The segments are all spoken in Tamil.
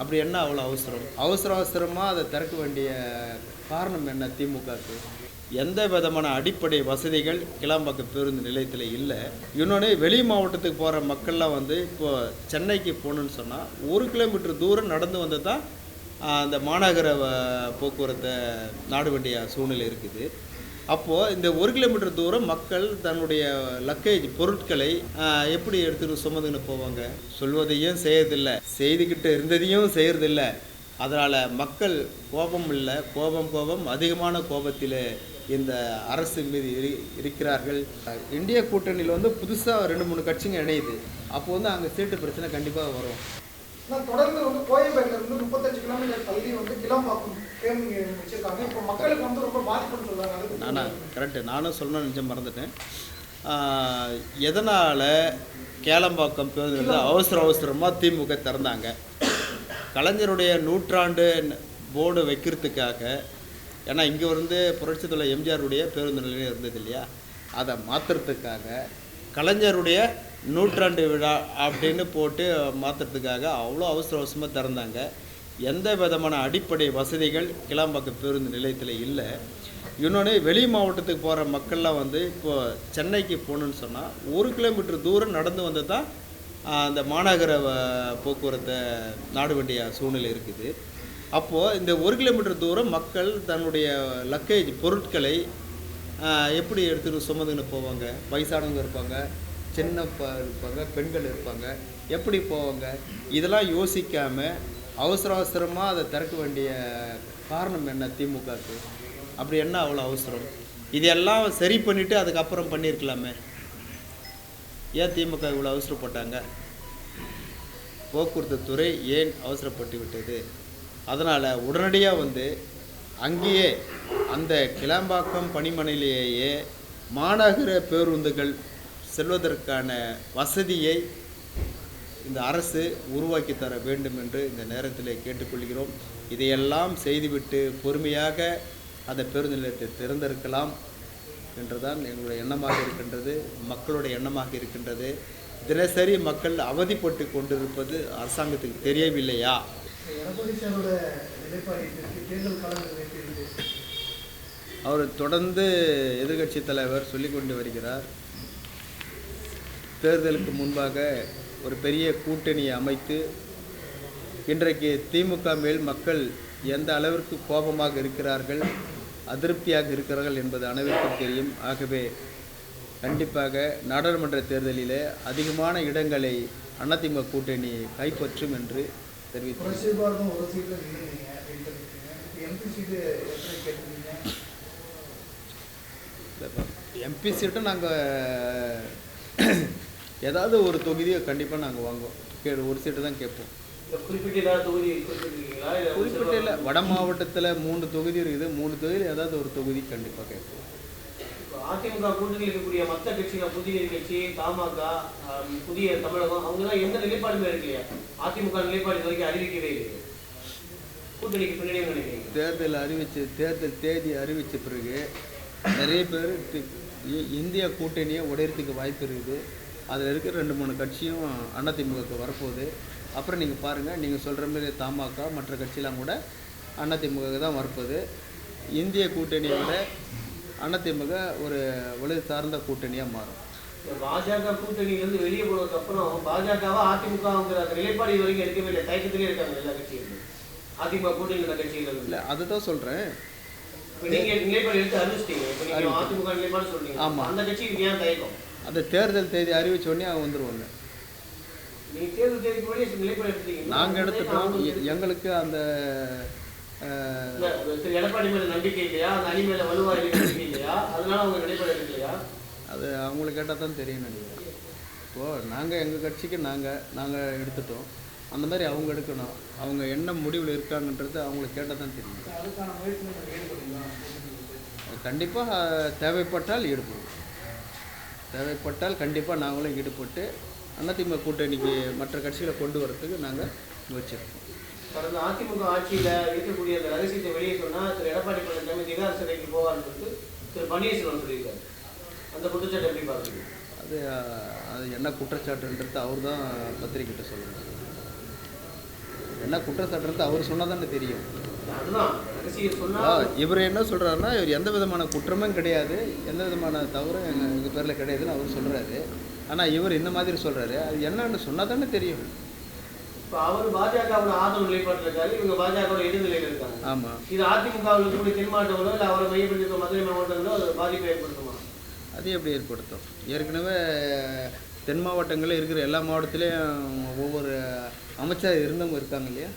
அப்படி என்ன அவ்வளோ அவசரம்? அவசர அவசரமாக அதை திறக்க வேண்டிய காரணம் என்ன திமுகவுக்கு? எந்த விதமான அடிப்படை வசதிகள் கிளாம்பாக்கம் பேருந்து நிலையத்தில் இல்லை. இன்னொன்று வெளி மாவட்டத்துக்கு போகிற மக்கள்லாம் வந்து இப்போ சென்னைக்கு போகணுன்னு சொன்னால் ஒரு கிலோமீட்டர் தூரம் நடந்து வந்து தான் அந்த மாநகர போக்குவரத்தை நாட வேண்டிய சூழ்நிலை இருக்குது. அப்போது இந்த ஒரு கிலோமீட்டர் தூரம் மக்கள் தன்னுடைய லக்கேஜ் பொருட்களை எப்படி எடுத்துகிட்டு சுமந்துன்னு போவாங்க? சொல்வதையும் செய்யறதில்லை? செய்துக்கிட்டு இருந்ததையும் செய்கிறதில்ல அதனால் மக்கள் கோபம் இல்லை. கோபம் கோபம். அதிகமான கோபத்தில் இந்த அரசு மீது இரு இருக்கிறார்கள். இந்திய கூட்டணியில் வந்து புதுசாக ரெண்டு மூணு கட்சிங்க இணையுது. அப்போ வந்து அங்கே சீட்டு பிரச்சனை கண்டிப்பாக வரும். தொடர்ந்து வந்து கோயம்பேட்டில் இருந்து முப்பத்தஞ்சு கிலோமீட்டர் தள்ளி வந்து கிளம்பாக்கம் நானா கரெக்டு நானும் சொல்லணும்னு நினச்சேன் மறந்துட்டேன். எதனால் கேளம்பாக்கம் பேருந்து அவசர அவசரமாக திமுக திறந்தாங்க? கலைஞருடைய நூற்றாண்டு போர்டு வைக்கிறதுக்காக ஏன்னா இங்கே வந்து தலைவர் எம்ஜிஆருடைய பேருந்து நிலையம் இருந்தது இல்லையா? அதை மாற்றுறதுக்காக கலைஞருடைய நூற்றாண்டு விழா அப்படின்னு போட்டு மாற்றுறதுக்காக அவ்வளோ அவசர அவசரமாக திறந்தாங்க. எந்த விதமான அடிப்படை வசதிகள் கிளாம்பாக்கம் பேருந்து நிலையத்தில் இல்லை. இன்னொன்று வெளி மாவட்டத்துக்கு போகிற மக்கள்லாம் வந்து இப்போ சென்னைக்கு போகணுன்னு சொன்னால் ஒரு கிலோமீட்டர் தூரம் நடந்து வந்து தான் அந்த மாநகர போக்குவரத்தை நாட வேண்டிய சூழ்நிலை இருக்குது. அப்போது இந்த ஒரு கிலோமீட்டர் தூரம் மக்கள் தன்னுடைய லக்கேஜ் பொருட்களை எப்படி எடுத்துகிட்டு சுமந்துன்னு போவாங்க? வயசானவங்க இருப்பாங்க சின்ன இருப்பாங்க பெண்கள் இருப்பாங்க எப்படி போவாங்க? இதெல்லாம் யோசிக்காமல் அவசர அவசரமாக அதை திறக்க வேண்டிய காரணம் என்ன திமுகவுக்கு? அப்படி என்ன அவ்வளோ அவசரம்? இதெல்லாம் சரி பண்ணிவிட்டு அதுக்கப்புறம் பண்ணியிருக்கலாமே. ஏன் திமுக இவ்வளோ அவசரப்பட்டாங்க? போக்குவரத்து துறை ஏன் அவசரப்பட்டு விட்டது? அதனால் உடனடியாக வந்து அங்கேயே அந்த கிளாம்பாக்கம் பணிமனையிலேயே மாநகர பேருந்துகள் செல்வதற்கான வசதியை இந்த அரசு உருவாக்கி தர வேண்டும் என்று இந்த நேரத்தில் கேட்டுக்கொள்கிறோம். இதையெல்லாம் செய்துவிட்டு பொறுமையாக அந்த பேருந்து நிலையத்தை திறந்திருக்கலாம் என்றுதான் எங்களுடைய எண்ணமாக இருக்கின்றது மக்களுடைய எண்ணமாக இருக்கின்றது. தினசரி மக்கள் அவதிப்பட்டு கொண்டிருப்பது அரசாங்கத்துக்கு தெரியவில்லையா? அவர் தொடர்ந்து எதிர்க்கட்சி தலைவர் சொல்லிக் கொண்டு வருகிறார். தேர்தலுக்கு முன்பாக ஒரு பெரிய கூட்டணியை அமைத்து இன்றைக்கு திமுக மேல் மக்கள் எந்த அளவிற்கு கோபமாக இருக்கிறார்கள் அதிருப்தியாக இருக்கிறார்கள் என்பது அனைவருக்கும் தெரியும். ஆகவே கண்டிப்பாக நாடாளுமன்ற தேர்தலிலே அதிகமான இடங்களை அதிமுக கூட்டணி கைப்பற்றும் என்று தெரிவித்தார் இப்போ எம்பி சீட்டு எத்தனை கேட்டிருக்கீங்க? எம்பி சீட்டை நாங்கள் ஏதாவது ஒரு தொகுதியை கண்டிப்பாக நாங்கள் வாங்குவோம். கே ஒரு சீட்டு தான் கேட்போம். குறிப்பிட்ட இல்ல வட மாவட்டத்தில் மூணு தொகுதி இருக்குது. மூணு தொகுதியில் ஏதாவது ஒரு தொகுதி கண்டிப்பாக கேட்போம். அதிமுக கூட்டணியில் இருக்கக்கூடிய மற்ற கட்சிகள் புதிய கட்சி தமாக புதிய தமிழகம் அவங்க எல்லாம் எந்த நிலைப்பாடுமே இருக்கலையா அதிமுக நிலைப்பாடு வரைக்கும் அறிவிக்கவே இல்லையா. கூட்டணிக்கு பின்னாடி நினைக்கிறீங்க. தேர்தல் அறிவிச்சு தேர்தல் தேதி அறிவித்த பிறகு நிறைய பேர் இந்திய கூட்டணியை உடையறதுக்கு வாய்ப்பு இருக்குது. அதில் இருக்கிற ரெண்டு மூணு கட்சியும் அதிமுகவுக்கு வரப்போகுது. அப்புறம் நீங்கள் பாருங்கள் நீங்கள் சொல்கிற மாதிரி தமாக மற்ற கட்சியெலாம் கூட அதிமுக தான் வரப்போகுது. இந்திய கூட்டணியை விட அதிமுக ஒரு வலு சார்ந்த கூட்டணியாக மாறும். பாஜக கூட்டணியில இருந்து வெளியே போனதுக்கு அப்புறம் பாஜகவா அதிமுகங்கிற அந்த நிலைப்பாடு வரைக்கும் எடுக்கவே இல்லை. தயக்கத்திலே இருக்காங்க எல்லா கட்சிகளும். அதிமுக கூட்டணி உள்ள கட்சிகள் இல்லை அதுதான் சொல்கிறேன் இப்ப நீங்க நிலைப்பாடு எடுத்து அறிவிச்சிட்டீங்க. இப்ப நீங்க அறிவிச்சோம். அதிமுக நிலைப்பாடு சொல்றீங்க. ஆமா. அந்த கட்சிக்கு ஏன் தயக்கம்? அந்த தேர்தல் தேதி அறிவிச்ச உடனே அவங்க எடுத்தீங்க நாங்கள் எடுத்துட்டோம். எங்களுக்கு அந்த அது அவங்களுக்கு கேட்டால் தான் தெரியும் நினைக்கிறேன். இப்போது நாங்கள் எங்கள் கட்சிக்கு நாங்கள் நாங்கள் எடுத்துட்டோம். அந்த மாதிரி அவங்க எடுக்கணும். அவங்க என்ன முடிவில் இருக்காங்கன்றது அவங்களுக்கு கேட்டால் தான் தெரியும். கண்டிப்பாக தேவைப்பட்டால் ஈடுபடுவோம் தேவைப்பட்டால் கண்டிப்பாக நாங்களும் ஈடுபட்டு அதிமுக கூட்டணிக்கு மற்ற கட்சிகளை கொண்டு வரதுக்கு நாங்கள் முயற்சி எடுப்போம் கடந்த அதிமுக ஆட்சியில இருக்கக்கூடிய அந்த ரகசியத்தை வெளியே சொன்னா திரு எடப்பாடி பழனிசாமி திகார் சிறைக்கு போவார்னு சொல்லிட்டு திரு பன்னீர்செல்வம் சொல்லியிருக்காரு. அந்த குற்றச்சாட்டு எப்படி பாக்குறீங்க அது அது என்ன குற்றச்சாட்டுன்றது அவர் தான் பத்திரிக்கிட்ட சொல்லணும் என்ன குற்றச்சாட்டுறது அவர் சொன்னால் தானே தெரியும். இவர் என்ன சொல்கிறாருன்னா இவர் எந்த விதமான குற்றமும் கிடையாது எந்த விதமான தவறும் எங்கள் எங்கள் பேரில் கிடையாதுன்னு அவர் சொல்கிறாரு ஆனால் இவர் இந்த மாதிரி சொல்கிறாரு அது என்னன்னு சொன்னால் தானே தெரியும். இப்ப அவர் பாஜகவோட ஆதரவு நிலைப்பாட்டில் இருக்காரு இவங்க பாஜகவோட எதிர்நிலையில் இருக்காங்க. ஆமாம் இது அதிமுகவில் இருக்கக்கூடிய தென் மாவட்டங்களோ இல்லை அவரை மையப்படுத்தி மதுரை மாவட்டங்களோ அது பாதிப்பை ஏற்படுத்துமா? அது எப்படி ஏற்படுத்தும்? ஏற்கனவே தென் மாவட்டங்களில் இருக்கிற எல்லா மாவட்டத்திலையும் ஒவ்வொரு அமைச்சர் இருந்தவங்க இருக்காங்க இல்லையா?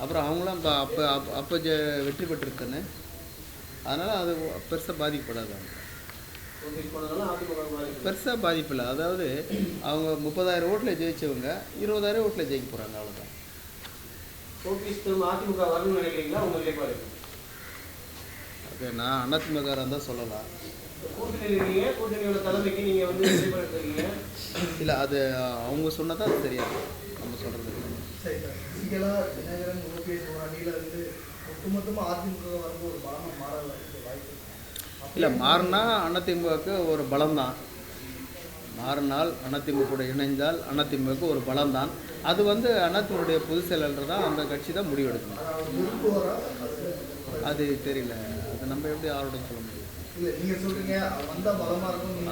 அப்புறம் அவங்களாம் இப்போ அப்போ அப்போ அப்போ ஜெ- வெற்றி பெற்றிருக்கானே அதனால் அது பெருசாக பாதிக்கப்படாது அவங்க. பெருசாக பாதிப்பு இல்லை. அதாவது அவங்க முப்பதாயிரம் ஓட்டில் ஜெயிச்சவங்க இருபதாயிரம் ஓட்டில் ஜெயிக்க போகிறாங்க அவ்வளோதான் அது நான் அதிமுககாரன் தான் சொல்லலாம். இல்லை அது அவங்க சொன்னதான் அது சரியா. நம்ம சொல்கிறது ஃபிசிக்கலாக தினகரன் ஓபிஎஸ் ஒரு அணியில் இருந்து ஒட்டுமொத்தமாக அதிமுக வரும்போது ஒரு பலமாக மாற வாய்ப்பு. இல்லை மாறினா அதிமுகவுக்கு ஒரு பலம்தான். மாறினால் அதிமுக கூட இணைந்தால் அதிமுகவுக்கு ஒரு பலம்தான். அது வந்து அதிமுகவுடைய பொதுச் செயலாளர் தான் அந்த கட்சி தான் முடிவெடுக்கணும். அது தெரியல. அது நம்ம எப்படி யாரோட சொல்ல முடியும்.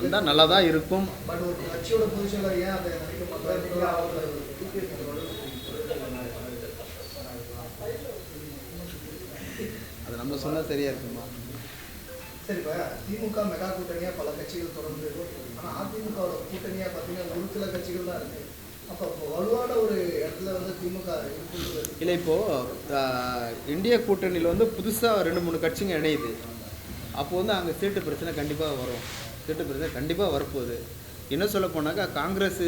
வந்தால் நல்லா தான் இருக்கும் பட் ஒரு கட்சியோட பொதுச்செயலர் ஏன் அதை நினைக்க மாட்டாங்க அது நம்ம சொன்னால் சரியா இருக்குமா? சரி இப்போ திமுக மெகா கூட்டணியாக பல கட்சிகள் தொடர்ந்து ஆனால் அதிமுகவோட கூட்டணியாக பார்த்தீங்கன்னா ஒரு சில கட்சிகள் தான் இருக்குது அப்போ வலுவான ஒரு இடத்துல வந்து திமுக இல்லை இப்போது இந்திய கூட்டணியில் வந்து புதுசாக ரெண்டு மூணு கட்சிங்க இணையுது. அப்போ வந்து அங்கே சீட்டு பிரச்சனை கண்டிப்பாக வரும். சீட்டு பிரச்சனை கண்டிப்பாக வரப்போகுது. என்ன சொல்ல போனாக்கா காங்கிரஸ்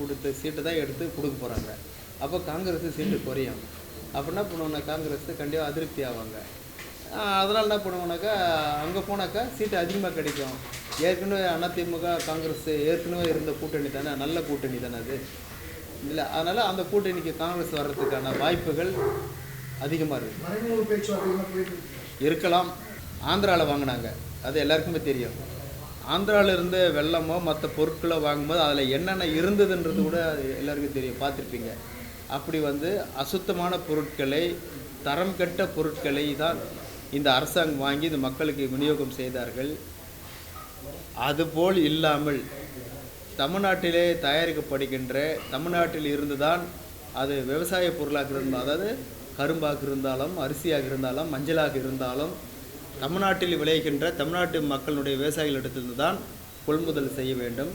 கொடுத்த சீட்டை தான் எடுத்து கொடுக்க போகிறாங்க அப்போ காங்கிரஸ் சீட்டு குறையும். அப்போ என்ன பண்ணுவோம்னா காங்கிரஸ் கண்டிப்பாக அதிருப்தி ஆவாங்க. அதனால் என்ன பண்ணுவோம்னாக்கா அங்கே போனாக்கா சீட்டு அதிகமாக கிடைக்கும். ஏற்கனவே அதிமுக காங்கிரஸ் ஏற்கனவே இருந்த கூட்டணி தானே நல்ல கூட்டணி தானே அது. இல்லை அதனால் அந்த கூட்டணிக்கு காங்கிரஸ் வர்றதுக்கான வாய்ப்புகள் அதிகமாக இருக்குது. இருக்கலாம். ஆந்திராவில் வாங்கினாங்க. அது எல்லாருக்குமே தெரியும். ஆந்திராவில் இருந்து வெள்ளமோ மற்ற பொருட்களோ வாங்கும்போது அதில் என்னென்ன இருந்ததுன்றது கூட அது எல்லாருக்கும் தெரியும். பார்த்துருப்பீங்க. அப்படி வந்து அசுத்தமான பொருட்களை தரம் கெட்ட பொருட்களை தான் இந்த அரசாங்கம் வாங்கி இந்த மக்களுக்கு விநியோகம் செய்தார்கள். அதுபோல் இல்லாமல் தமிழ்நாட்டிலே தயாரிக்கப்படுகின்ற தமிழ்நாட்டில் இருந்து தான் அது விவசாய பொருளாக இருந்தால் அதாவது கரும்பாக இருந்தாலும் அரிசியாக இருந்தாலும் மஞ்சளாக இருந்தாலும் தமிழ்நாட்டில் விளைகின்ற தமிழ்நாட்டு மக்களுடைய விவசாயிகளிடத்திலிருந்து தான் கொள்முதல் செய்ய வேண்டும்.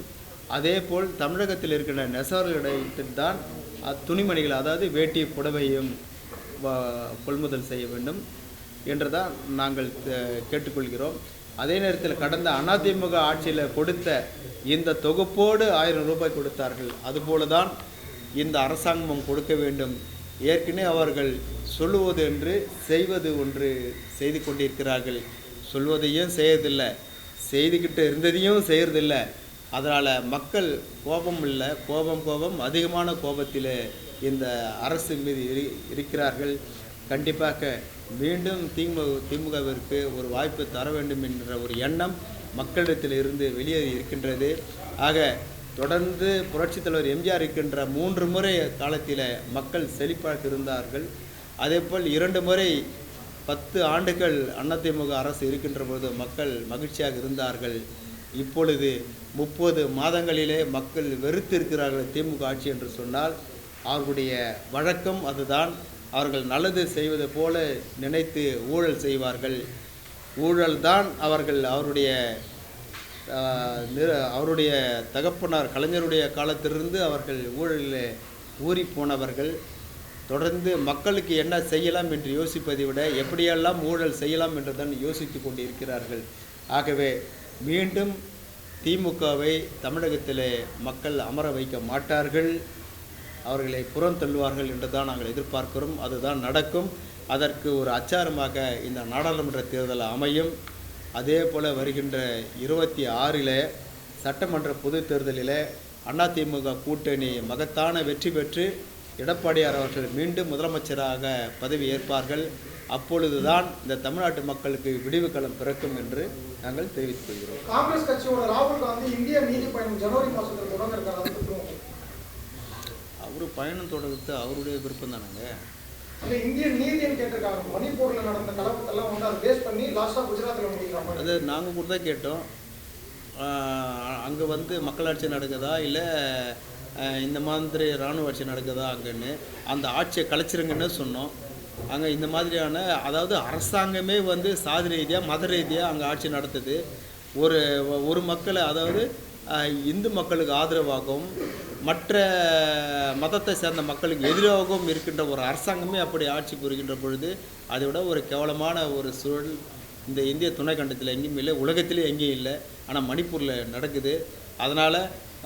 அதே போல் தமிழகத்தில் இருக்கின்ற நெசவர்களிடத்தில் தான் துணிமணிகள் அதாவது வேட்டி புடவையும் கொள்முதல் செய்ய வேண்டும். என்றுதான் நாங்கள் கேட்டுக்கொள்கிறோம். அதே நேரத்தில் கடந்த அதிமுக ஆட்சியில் கொடுத்த இந்த தொகுப்போடு ஆயிரம் ரூபாய் கொடுத்தார்கள். அதுபோல தான் இந்த அரசாங்கமும் கொடுக்க வேண்டும். ஏற்கனவே அவர்கள் சொல்லுவது என்று செய்வது ஒன்று செய்து கொண்டிருக்கிறார்கள். சொல்வதையும் செய்யறதில்லை? செய்துக்கிட்டு இருந்ததையும் செய்யறதில்ல. அதனால் மக்கள் கோபம் இல்லை கோபம் கோபம் அதிகமான கோபத்தில் இந்த அரசு மீது இருக்கிறார்கள். கண்டிப்பாக மீண்டும் திமுக திமுகவிற்கு ஒரு வாய்ப்பு தர வேண்டும் என்ற ஒரு எண்ணம் மக்களிடத்தில் இருந்து வெளியேறி இருக்கின்றது. ஆக தொடர்ந்து புரட்சித் தலைவர் எம்ஜிஆர் இருக்கின்ற மூன்று முறை காலத்தில் மக்கள் செழிப்பாக இருந்தார்கள். அதேபோல் இரண்டு முறை பத்து ஆண்டுகள் அதிமுக அரசு இருக்கின்ற பொழுது மக்கள் மகிழ்ச்சியாக இருந்தார்கள். இப்பொழுது முப்பது மாதங்களிலே மக்கள் வெறுத்திருக்கிறார்கள் திமுக ஆட்சி என்று சொன்னால் அவர்களுடைய வழக்கம் அதுதான். அவர்கள் நல்லது செய்வது போல நினைத்து ஊழல் செய்வார்கள். ஊழல்தான் அவர்கள் அவருடைய அவருடைய தகப்பனார் கலைஞருடைய காலத்திலிருந்து அவர்கள் ஊழலில் ஊறி போனவர்கள் தொடர்ந்து மக்களுக்கு என்ன செய்யலாம் என்று யோசிப்பதை விட எப்படியெல்லாம் ஊழல் செய்யலாம் என்று தான் யோசித்து கொண்டிருக்கிறார்கள். ஆகவே மீண்டும் திமுகவை தமிழகத்தில் மக்கள் அமர வைக்க மாட்டார்கள். அவர்களை புறம் தள்ளுவார்கள் என்று தான் நாங்கள் எதிர்பார்க்கிறோம். அதுதான் நடக்கும். அதற்கு ஒரு அச்சாரமாக இந்த நாடாளுமன்ற தேர்தல் அமையும். அதே போல் வருகின்ற இருபத்தி ஆறில் சட்டமன்ற பொதுத் தேர்தலில் அதிமுக கூட்டணி மகத்தான வெற்றி பெற்று எடப்பாடியார் அவர்கள் மீண்டும் முதலமைச்சராக பதவி ஏற்பார்கள். அப்பொழுதுதான் இந்த தமிழ்நாட்டு மக்களுக்கு விடிவு களம் பிறக்கும் என்று நாங்கள் தெரிவித்துக் கொள்கிறோம். காங்கிரஸ் கட்சியோட ராகுல் காந்தி இந்திய நீதி பயணம் ஜனவரி மாதத்தில் தொடங்க இருக்காரு அதை பத்தி உங்க- அவர் பயணம் தொடர்றது அவருடைய விருப்பம் தானேங்க? அதை நாங்கள் கூட தான் கேட்டோம். அங்கே வந்து மக்களாட்சி நடக்குதா? இல்லை இந்த மாதிரி இராணுவ ஆட்சி நடக்குதா அங்கன்னு? அந்த ஆட்சியை கலைச்சிருங்கன்னு சொன்னோம். அங்கே இந்த மாதிரியான அதாவது அரசாங்கமே வந்து சாதி ரீதியாக மத ரீதியாக அங்கே ஆட்சி நடத்துது. ஒரு ஒரு மக்களை அதாவது இந்து மக்களுக்கு ஆதரவாகவும் மற்ற மதத்தை சேர்ந்த மக்களுக்கு எதிராகவும் இருக்கின்ற ஒரு அரசாங்கமே அப்படி ஆட்சி புரிகின்ற பொழுது அதை விட ஒரு கேவலமான ஒரு சூழல் இந்த இந்திய துணைக்கண்டத்தில் எங்கேயும் இல்லை உலகத்திலே எங்கேயும் இல்லை. ஆனால் மணிப்பூரில் நடக்குது. அதனால்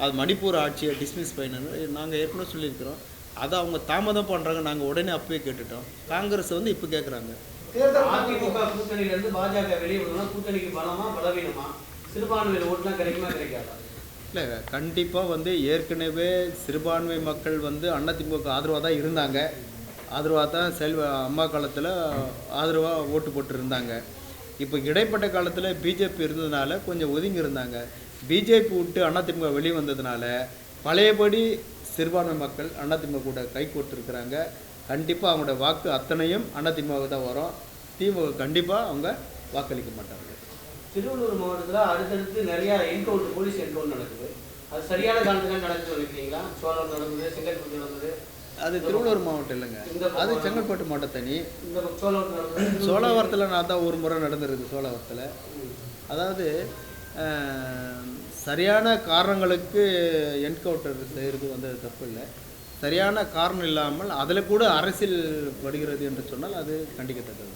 அது மணிப்பூர் ஆட்சியை டிஸ்மிஸ் பண்ணணும் நாங்கள் ஏற்கனவே சொல்லியிருக்கிறோம். அதை அவங்க தாமதம் பண்ணுறாங்க நாங்கள் உடனே அப்பவே கேட்டுட்டோம். காங்கிரஸ் வந்து இப்போ கேட்குறாங்க அதிமுக பாஜக வெளியே கூட்டணிக்கு பலமா பலவீனமா? ஓட்டுலாம் கிடைக்குமா கிடைக்காதா? இல்லை கண்டிப்பாக வந்து ஏற்கனவே சிறுபான்மை மக்கள் வந்து அதிமுக ஆதரவாக தான் இருந்தாங்க. ஆதரவாக தான் செல்வ அம்மா காலத்தில் ஆதரவாக ஓட்டு போட்டு இருந்தாங்க இப்போ இடைப்பட்ட காலத்தில் பிஜேபி இருந்ததுனால கொஞ்சம் ஒதுங்கி இருந்தாங்க. பிஜேபி விட்டு அதிமுக வெளியே வந்ததுனால பழையபடி சிறுபான்மை மக்கள் அதிமுக கூட கை கொடுத்துருக்குறாங்க கண்டிப்பாக அவங்களோட வாக்கு அத்தனையும் அதிமுக தான் வரும். திமுக கண்டிப்பாக அவங்க வாக்களிக்க மாட்டாங்க. திருவள்ளூர் மாவட்டத்துல அடுத்தடுத்து நிறைய என்கவுண்டர் போலீஸ் என்கவுண்டர் நடக்குது. அது சரியான காரணத்துக்காக நடக்குது நினைக்கிறீங்களா சோழம் நடந்தது செங்கல்பட்டு நடந்தது. அது திருவள்ளூர் மாவட்டம் இல்லைங்க. அது செங்கல்பட்டு மாவட்டம் தனி சோழாவரத்தில் நான் தான் ஒரு முறை நடந்திருக்கு சோழாவரத்தில். அதாவது சரியான காரணங்களுக்கு என்கவுண்டர் செய்கிறது வந்து தப்பு இல்லை. சரியான காரணம் இல்லாமல் அதில் கூட அரசியல் வருகிறது என்று சொன்னால் அது கண்டிக்கத்தக்கது.